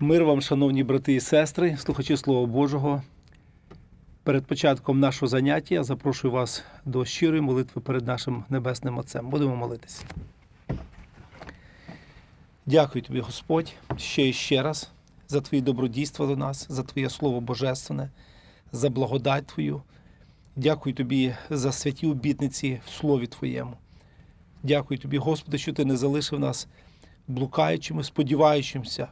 Мир вам, шановні брати і сестри, слухачі Слова Божого. Перед початком нашого заняття запрошую вас до щирої молитви перед нашим Небесним Отцем. Будемо молитися. Дякую тобі, Господь, ще і ще раз за твої добродійства до нас, за Твоє Слово Божественне, за благодать Твою. Дякую тобі за святі обітниці в Слові Твоєму. Дякую тобі, Господи, що ти не залишив нас блукаючими, сподіваючимся,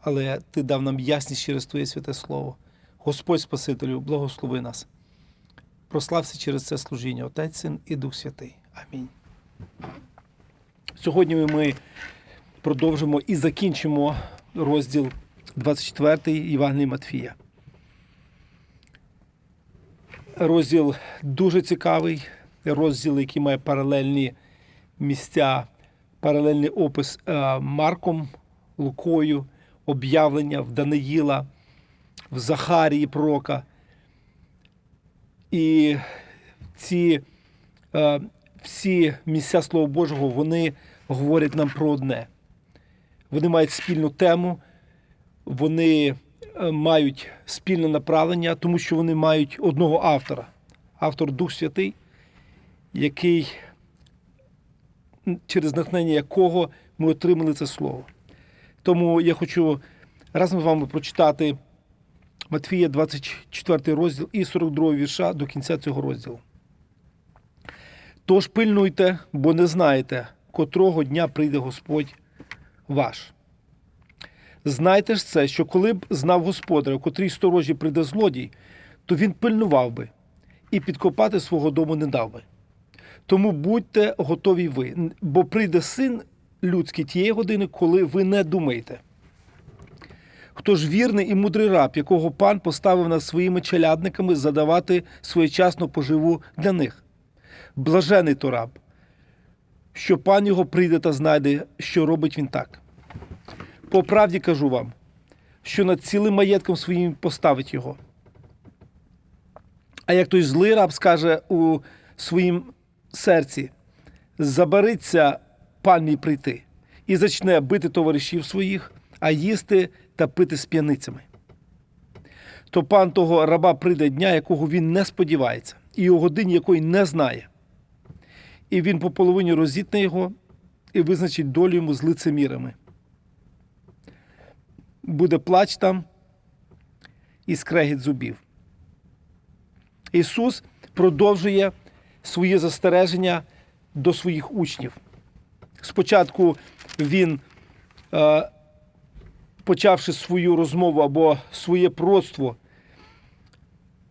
але ти дав нам ясність через Твоє святе Слово. Господь Спасителю, благослови нас. Прослався через це служіння, Отець, Син і Дух Святий. Амінь. Сьогодні ми продовжимо і закінчимо розділ 24 Євангелії Матфія. Розділ дуже цікавий, розділ, який має паралельні місця, паралельний опис е, Марком, Лукою, об'явлення в Даниїла, в Захарії пророка. І ці е, всі місця Слова Божого вони говорять нам про одне. Вони мають спільну тему, вони е, мають спільне направлення, тому що вони мають одного автора. Автор Дух Святий, який через натхнення якого ми отримали це слово. Тому я хочу разом з вами прочитати Матфія, 24 розділ і 42 вірша до кінця цього розділу. Тож пильнуйте, бо не знаєте, котрого дня прийде Господь ваш. Знайте ж це, що коли б знав господаря, у котрій сторожі прийде злодій, то він пильнував би і підкопати свого дому не дав би. Тому будьте готові ви, бо прийде син людський тієї години, коли ви не думаєте. Хто ж вірний і мудрий раб, якого пан поставив над своїми челядниками задавати своєчасно поживу для них? Блажений то раб, що пан його прийде та знайде, що робить він так. По правді кажу вам, що над цілим маєтком своїм поставить його. А як той злий раб скаже у своїм серці, забариться пан мій прийти, і зачне бити товаришів своїх, а їсти та пити з п'яницями. То пан того раба прийде дня, якого він не сподівається, і у годині якої не знає. І він по половині розітне його і визначить долю йому з лицемірами. Буде плач там і скрегіт зубів. Ісус продовжує своє застереження до своїх учнів. Спочатку він, е, почавши свою розмову або своє пророцтво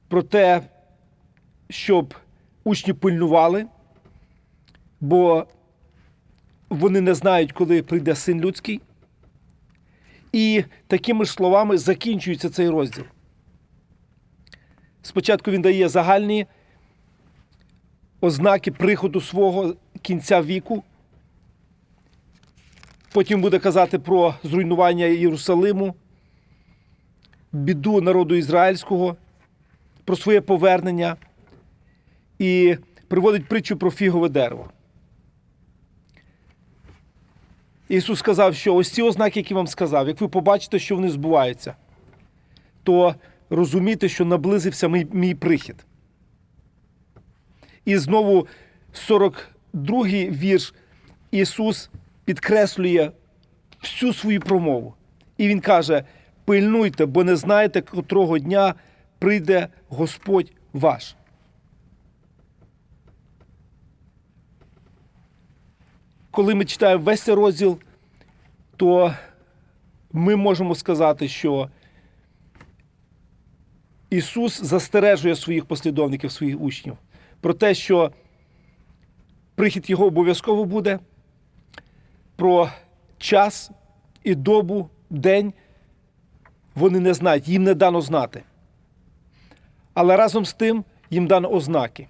про те, щоб учні пильнували, бо вони не знають, коли прийде син людський. І такими ж словами закінчується цей розділ. Спочатку він дає загальні ознаки приходу свого кінця віку. Потім буде казати про зруйнування Єрусалиму, біду народу ізраїльського, про своє повернення і приводить притчу про фігове дерево. Ісус сказав, що ось ці ознаки, які вам сказав, як ви побачите, що вони збуваються, то розумійте, що наблизився мій, мій прихід. І знову 42-й вірш Ісус підкреслює всю свою промову. І Він каже: пильнуйте, бо не знаєте, котрого дня прийде Господь ваш. Коли ми читаємо весь цей розділ, то ми можемо сказати, що Ісус застережує своїх послідовників, своїх учнів про те, що прихід Його обов'язково буде, про час і добу, день вони не знають, їм не дано знати. Але разом з тим їм дано ознаки.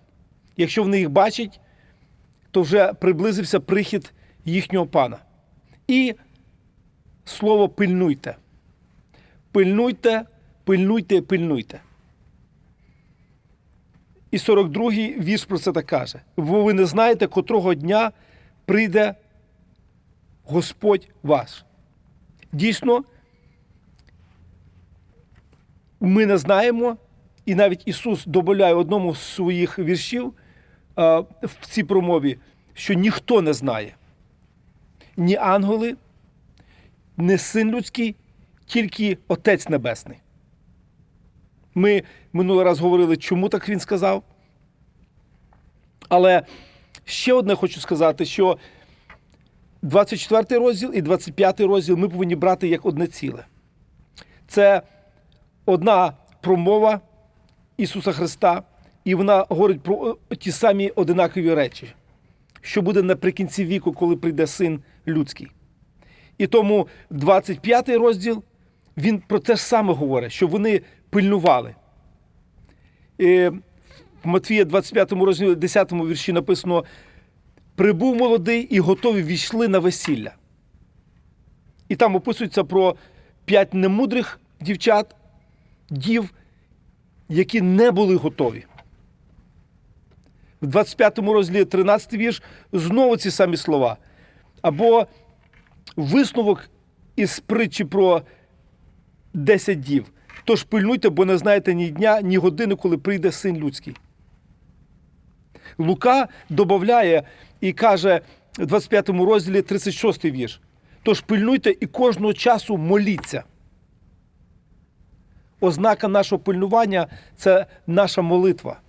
Якщо вони їх бачать, то вже приблизився прихід їхнього пана. І слово пильнуйте. Пильнуйте, пильнуйте, пильнуйте. І 42-й вірш про це так каже. Бо ви не знаєте, котрого дня прийде Господь ваш. Дійсно, ми не знаємо, і навіть Ісус добавляє одному з своїх віршів в цій промові, що ніхто не знає. Ні ангели, ні син людський, тільки Отець Небесний. Ми минулий раз говорили, чому так він сказав. Але ще одне хочу сказати, що 24 розділ і 25 розділ ми повинні брати як одне ціле. Це одна промова Ісуса Христа, і вона говорить про е, ті самі одинакові речі, що буде наприкінці віку, коли прийде син людський. І тому 25 розділ він про те ж саме говорить, що вони пильнували. І в Матвія 25 розділі 10 вірші написано: прибув молодий і готові війшли на весілля. І там описується про п'ять немудрих дівчат, дів, які не були готові. В 25 розділі 13 вірш знову ці самі слова. Або висновок із притчі про 10 дів. Тож пильнуйте, бо не знаєте ні дня, ні години, коли прийде син людський. Лука додає і каже в 25 розділі 36 вірш. Тож пильнуйте і кожного часу моліться. Ознака нашого пильнування це наша молитва.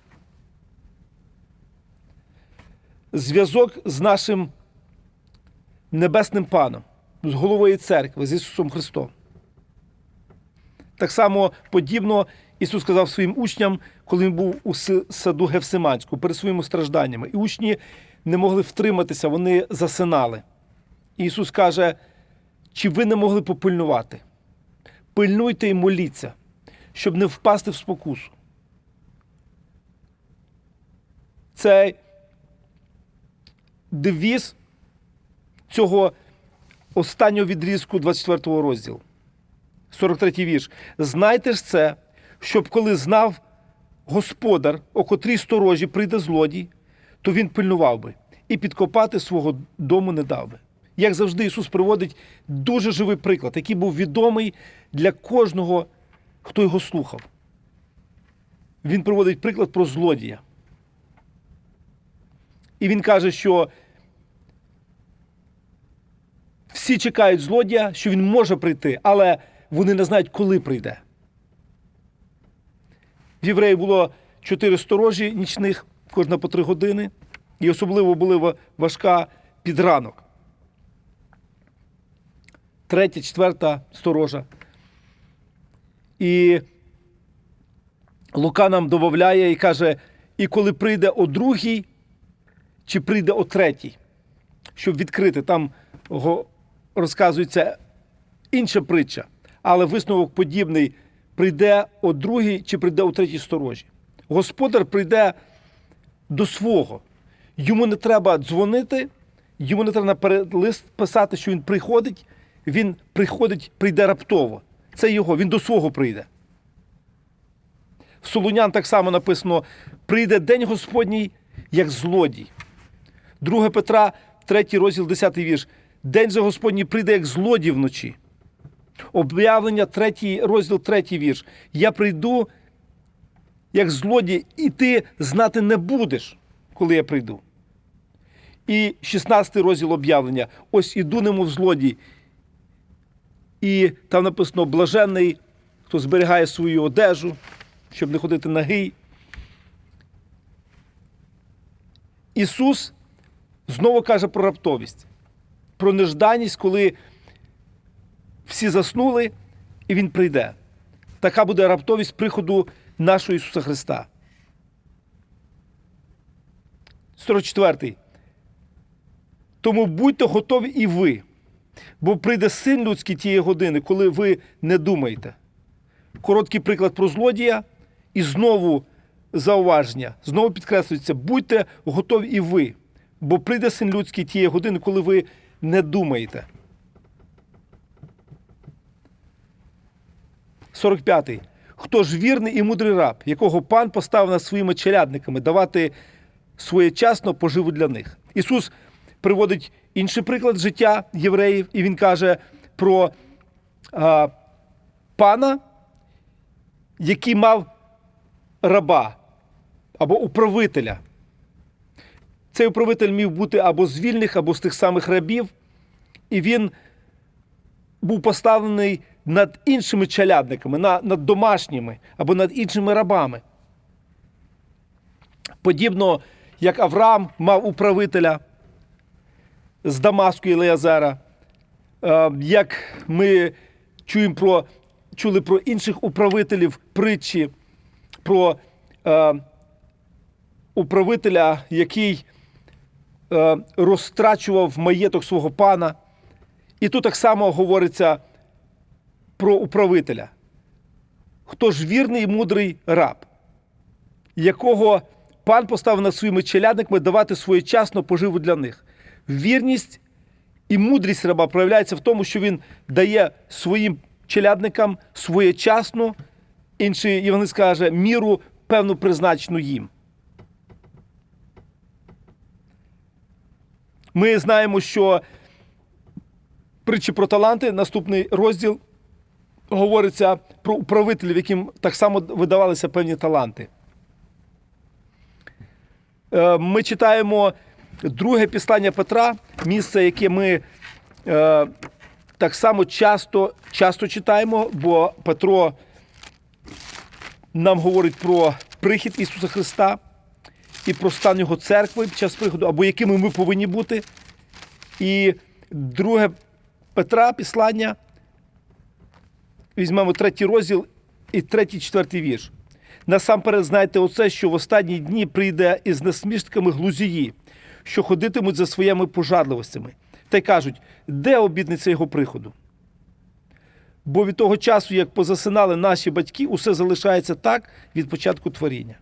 Зв'язок з нашим небесним паном, з головою церкви, з Ісусом Христом. Так само подібно Ісус сказав своїм учням, коли він був у саду Гевсиманську перед своїми стражданнями. І учні не могли втриматися, вони засинали. І Ісус каже: чи ви не могли попильнувати? Пильнуйте і моліться, щоб не впасти в спокусу. Цей девіз цього останнього відрізку 24 розділу. 43 вірш. Знайте ж це, щоб коли знав господар, о котрій сторожі прийде злодій, то він пильнував би і підкопати свого дому не дав би. Як завжди, Ісус приводить дуже живий приклад, який був відомий для кожного, хто його слухав. Він приводить приклад про злодія. І він каже, що всі чекають злодія, що він може прийти, але вони не знають, коли прийде. В євреї було чотири сторожі нічних, кожна по три години, і особливо була важка під ранок. Третя, четверта сторожа. І Лука нам додає і каже: і коли прийде о другій, чи прийде о третій, щоб відкрити, там розказується інша притча, але висновок подібний: прийде о другій чи прийде у третій сторожі. Господар прийде до свого. Йому не треба дзвонити, йому не треба наперед лист писати, що він приходить. Він приходить, прийде раптово. Це його, він до свого прийде. В Солунян так само написано: прийде день Господній, як злодій. 2 Петра, 3 розділ, 10 вірш. День же Господній прийде, як злодій вночі. Об'явлення, 3 розділ, 3 вірш. Я прийду, як злодій, і ти знати не будеш, коли я прийду. І 16 розділ об'явлення. Ось іду немов злодій. І там написано блаженний, хто зберігає свою одежу, щоб не ходити нагий. Ісус знову каже про раптовість, про нежданість, коли всі заснули, і Він прийде. Така буде раптовість приходу нашого Ісуса Христа. 44. Тому будьте готові і ви, бо прийде син людський тієї години, коли ви не думаєте. Короткий приклад про злодія, і знову зауваження, знову підкреслюється, будьте готові і ви, бо прийде син людський тієї години, коли ви не думаєте. 45. Хто ж вірний і мудрий раб, якого пан поставив над своїми челядниками, давати своєчасно поживу для них. Ісус приводить інший приклад життя євреїв, і Він каже про а, пана, який мав раба або управителя. Цей управитель міг бути або з вільних, або з тих самих рабів, і він був поставлений над іншими челядниками, над домашніми або над іншими рабами. Подібно, як Авраам мав управителя з Дамаску Ілеазера, е, як ми чуємо про, чули про інших управителів притчі, про е, управителя, який е, розтрачував маєток свого пана. І тут так само говориться про управителя. Хто ж вірний і мудрий раб, якого пан поставив над своїми челядниками давати своєчасно поживу для них. Вірність і мудрість раба проявляється в тому, що він дає своїм челядникам своєчасну, інший євангелист каже, міру певну призначену їм. Ми знаємо, що притчі про таланти, наступний розділ говориться про управителів, яким так само видавалися певні таланти. Е, Ми читаємо друге післання Петра, місце, яке ми е, так само часто, часто читаємо, бо Петро нам говорить про прихід Ісуса Христа і про стан Його церкви під час приходу, або якими ми повинні бути. І друге Петра післання, візьмемо третій розділ і третій, четвертий вірш. Насамперед знайте оце, що в останні дні прийде із насмішками глузії, що ходитимуть за своїми пожадливостями, та й кажуть, де обітниця його приходу? Бо від того часу, як позасинали наші батьки, усе залишається так від початку творіння.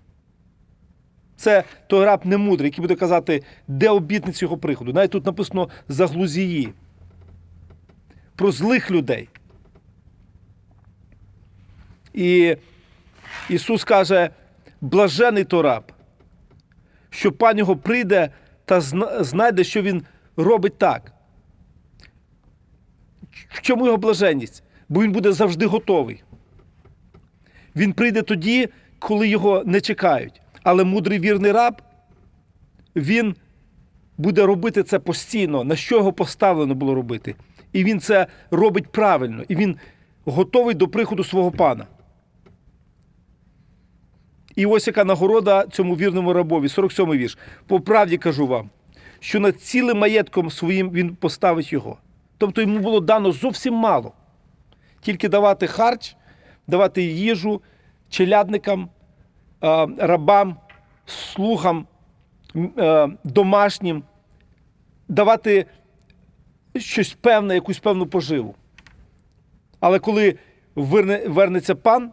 Це той раб немудрий, який буде казати, де обітниця його приходу. Навіть тут написано за глузії. Про злих людей. І Ісус каже, блажений то раб, що пан його прийде та знайде, що він робить так. В чому його блаженність? Бо він буде завжди готовий. Він прийде тоді, коли його не чекають. Але мудрий вірний раб, він буде робити це постійно, на що його поставлено було робити. І він це робить правильно, і він готовий до приходу свого пана. І ось яка нагорода цьому вірному рабові, 47-й вірш. По правді кажу вам, що над цілим маєтком своїм він поставить його. Тобто йому було дано зовсім мало. Тільки давати харч, давати їжу челядникам, рабам, слугам, е, домашнім, давати щось певне, якусь певну поживу. Але коли вернеться пан,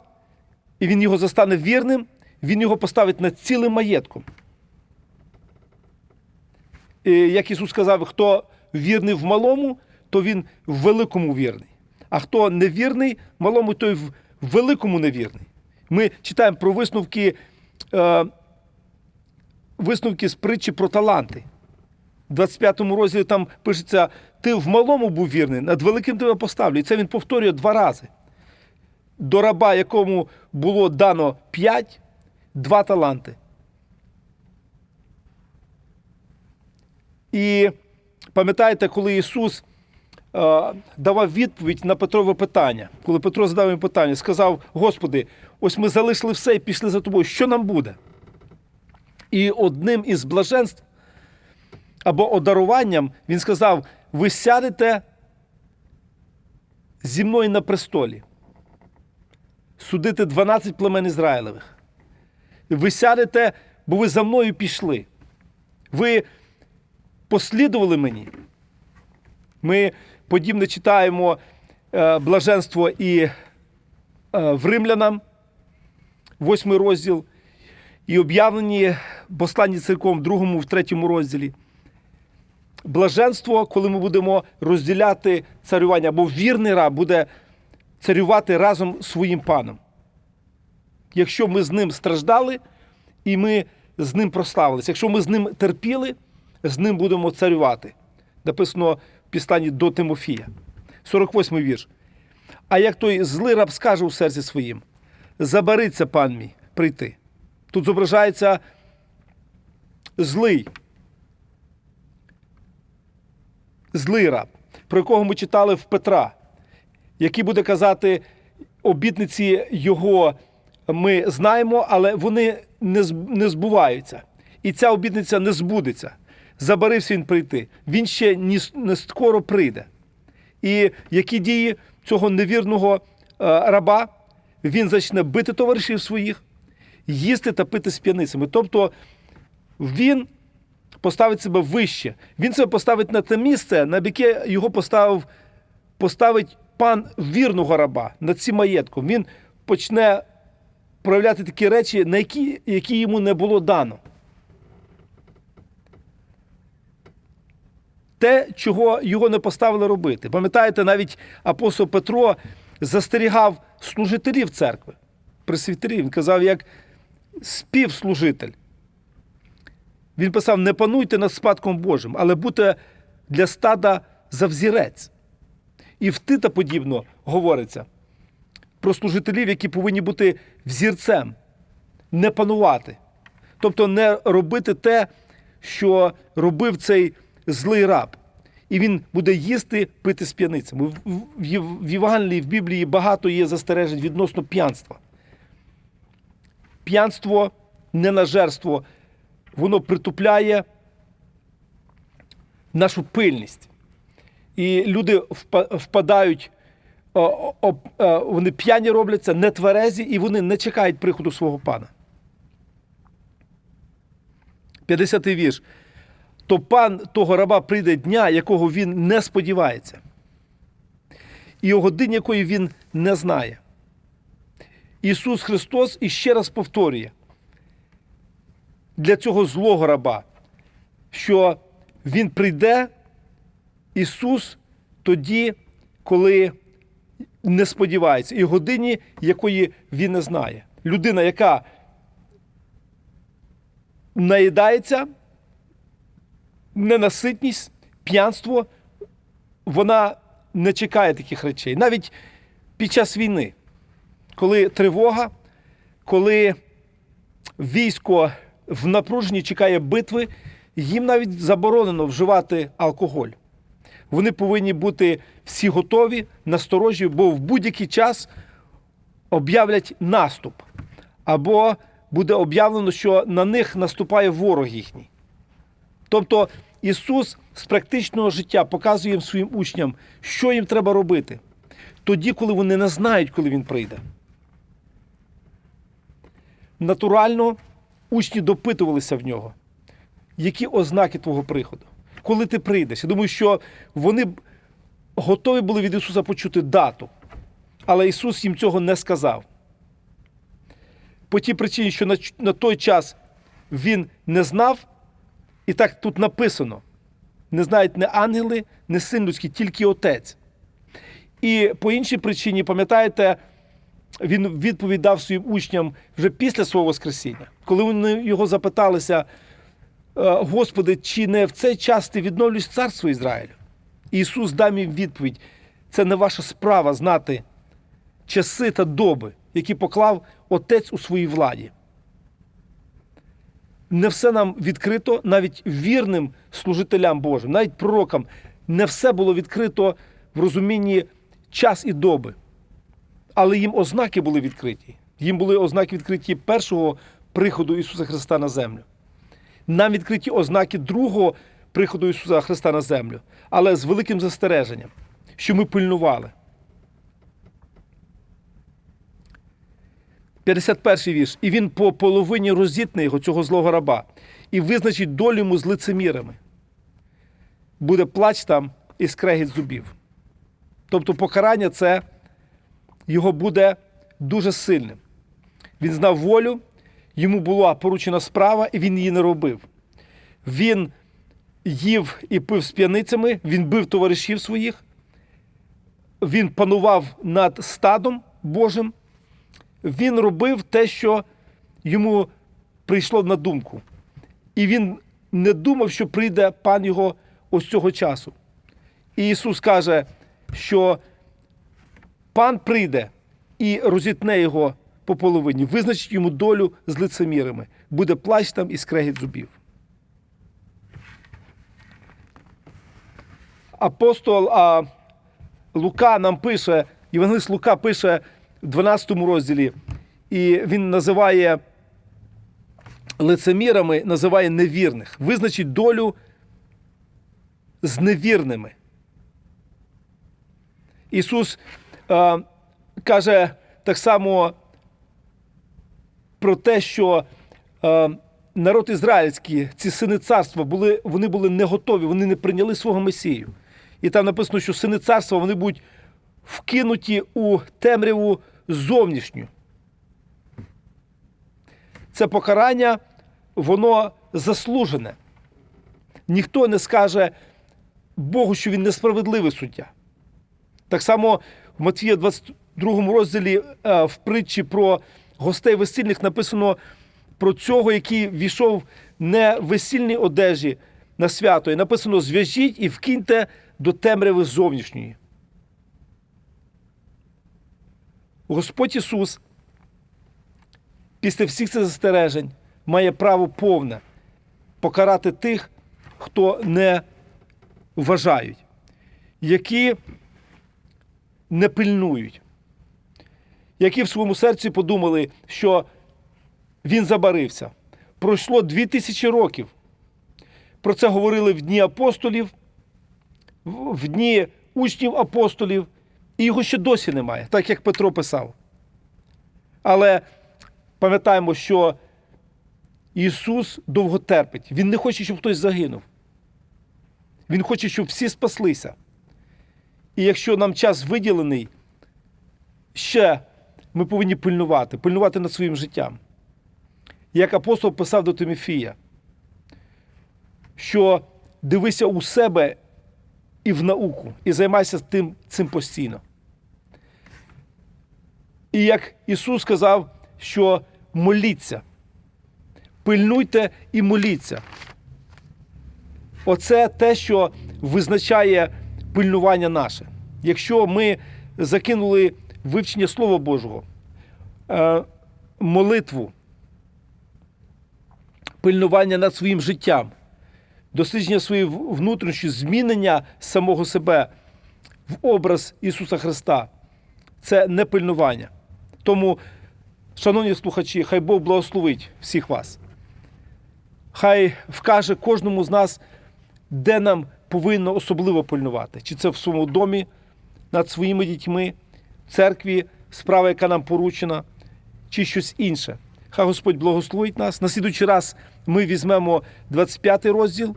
і він його застане вірним, він його поставить над цілим маєтком. І, як Ісус сказав, хто вірний в малому, то він в великому вірний. А хто невірний малому, той в великому невірний. Ми читаємо про висновки, е, висновки з притчі про таланти. В 25 розділі там пишеться: ти в малому був вірний, над великим тебе поставлю. І це він повторює два рази. До раба, якому було дано п'ять, два таланти. І пам'ятаєте, коли Ісус е, давав відповідь на Петрове питання, коли Петро задав йому питання, сказав: Господи, ось ми залишили все і пішли за тобою. Що нам буде? І одним із блаженств або одаруванням він сказав: ви сядете зі мною на престолі, судити 12 племен Ізраїлевих. Ви сядете, бо ви за мною пішли. Ви послідували мені. Ми подібне читаємо е, блаженство і е, в римлянам, восьмий розділ, і об'явлені посланні церков в другому, в третьому розділі. Блаженство, коли ми будемо розділяти царювання, або вірний раб буде царювати разом з своїм паном. Якщо ми з ним страждали і ми з ним прославилися, якщо ми з ним терпіли, з ним будемо царювати. Написано в післанні до Тимофія. 48 вірш. А як той злий раб скаже у серці своїм: забариться пан мій прийти. Тут зображається злий. Злий раб, про якого ми читали в Петра, який буде казати, обітниці його ми знаємо, але вони не збуваються. І ця обітниця не збудеться. Забарився він прийти. Він ще не скоро прийде. І які дії цього невірного е, раба він почне бити товаришів своїх, їсти та пити з п'яницями. Тобто він поставить себе вище. Він себе поставить на те місце, на яке його поставив, поставить пан вірного раба над цим маєтком. Він почне проявляти такі речі, на які, які йому не було дано. те, чого його не поставили робити. Пам'ятаєте, навіть апостол Петро застерігав служителів церкви, пресвітерів. Він казав, як співслужитель. Він писав: не пануйте над спадком Божим, але будьте для стада за взірець. І в Тита подібно говориться про служителів, які повинні бути взірцем, не панувати. Тобто не робити те, що робив цей злий раб. І він буде їсти, пити з п'яницями. В- Євангелії, в Біблії багато є застережень відносно п'янства. П'янство, ненажерство, воно притупляє нашу пильність. І люди впадають, о, о, о, вони п'яні робляться, нетверезі, і вони не чекають приходу свого пана. 50-й вірш. То пан того раба прийде дня, якого він не сподівається, і о годині, якої він не знає. Ісус Христос іще раз повторює для цього злого раба, що Він прийде, Ісус, тоді, коли не сподівається, і годині, якої він не знає. Людина, яка наїдається, ненаситність, п'янство, вона не чекає таких речей. Навіть під час війни, коли тривога, коли військо в напруженні чекає битви, їм навіть заборонено вживати алкоголь. Вони повинні бути всі готові, насторожі, бо в будь-який час об'являть наступ. Або буде об'явлено, що на них наступає ворог їхній. Тобто Ісус з практичного життя показує своїм учням, що їм треба робити, тоді, коли вони не знають, коли Він прийде. Натурально учні допитувалися в нього, які ознаки твого приходу, коли ти прийдеш. Я думаю, що вони готові були від Ісуса почути дату, але Ісус їм цього не сказав. По тій причині, що на, на той час він не знав, і так тут написано: не знають не ангели, не син людський, тільки отець. І по іншій причині, пам'ятаєте, він відповідав своїм учням вже після свого Воскресіння, коли вони його запиталися, «Е, Господи, чи не в цей час ти відновлюєш царство Ізраїлю? Ісус дав їм відповідь: це не ваша справа знати часи та доби, які поклав Отець у своїй владі. Не все нам відкрито, навіть вірним служителям Божим, навіть пророкам, не все було відкрито в розумінні час і доби. Але їм ознаки були відкриті. Їм були ознаки відкриті першого приходу Ісуса Христа на землю. Нам відкриті ознаки другого приходу Ісуса Христа на землю, але з великим застереженням, що ми пильнували. 51 вірш. І він по половині розітне його, цього злого раба, і визначить долю йому з лицемірами. Буде плач там і скрегіт зубів. Тобто покарання це його буде дуже сильним. Він знав волю, йому була поручена справа, і він її не робив. Він їв і пив з п'яницями, він бив товаришів своїх, він панував над стадом Божим, він робив те, що йому прийшло на думку. І він не думав, що прийде пан його ось цього часу. І Ісус каже, що пан прийде і розітне його по половині, визначить йому долю з лицемірами. Буде плач там і скрегіт зубів. Апостол а, Лука нам пише, Євангелист Лука пише в 12 розділі, і він називає лицемірами, називає невірних. Визначить долю з невірними. Ісус е, каже так само про те, що е, народ ізраїльський, ці сини царства, були, вони були не готові, вони не прийняли свого Месію. І там написано, що сини царства вони будуть вкинуті у темряву зовнішню. Це покарання, воно заслужене. Ніхто не скаже Богу, що він несправедливий суддя. Так само в Матвія 22 розділі е, в притчі про гостей весільних написано про цього, який війшов не в весільній одежі на свято. І написано: зв'яжіть і вкиньте до темряви зовнішньої. Господь Ісус після всіх цих застережень має право повне покарати тих, хто не вважають, які не пильнують, які в своєму серці подумали, що він забарився. Пройшло дві тисячі років. Про це говорили в дні апостолів, в дні учнів апостолів, і його ще досі немає, так як Петро писав. Але пам'ятаємо, що Ісус довго терпить. Він не хоче, щоб хтось загинув. Він хоче, щоб всі спаслися. І якщо нам час виділений, ще ми повинні пильнувати, пильнувати над своїм життям. Як апостол писав до Тимофія, що дивися у себе і в науку, і займайся тим, цим постійно. І як Ісус сказав, що моліться, пильнуйте і моліться. Оце те, що визначає пильнування наше. Якщо ми закинули вивчення Слова Божого, е, молитву, пильнування над своїм життям, дослідження своєї внутрішньої змінення самого себе в образ Ісуса Христа, це не пильнування. Тому, шановні слухачі, хай Бог благословить всіх вас. Хай вкаже кожному з нас, де нам повинно особливо пильнувати. Чи це в своєму домі, над своїми дітьми, церкві, справа, яка нам поручена, чи щось інше. Хай Господь благословить нас. На слідуючий раз ми візьмемо 25 розділ.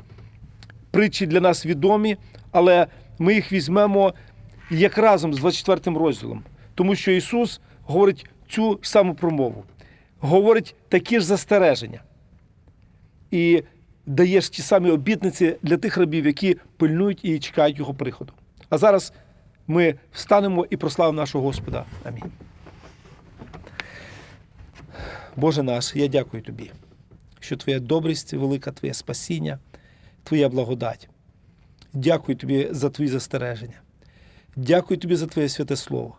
Притчі для нас відомі, але ми їх візьмемо як разом з 24 розділом. Тому що Ісус говорить цю саму промову, говорить такі ж застереження і даєш ті самі обітниці для тих рабів, які пильнують і чекають його приходу. А зараз ми встанемо і прославимо нашого Господа. Амінь. Боже наш, я дякую тобі, що Твоя добрість велика, Твоє спасіння, Твоя благодать. Дякую тобі за Твої застереження. Дякую тобі за Твоє святе Слово.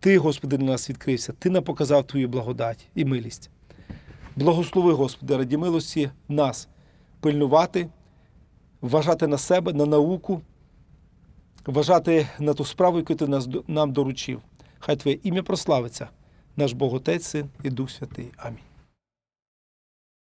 Ти, Господи, для нас відкрився, Ти нам показав Твою благодать і милість. Благослови, Господи, раді милості нас пильнувати, вважати на себе, на науку, вважати на ту справу, яку ти нас, нам доручив. Хай Твоє ім'я прославиться, наш Бог Отець, Син і Дух Святий. Амінь.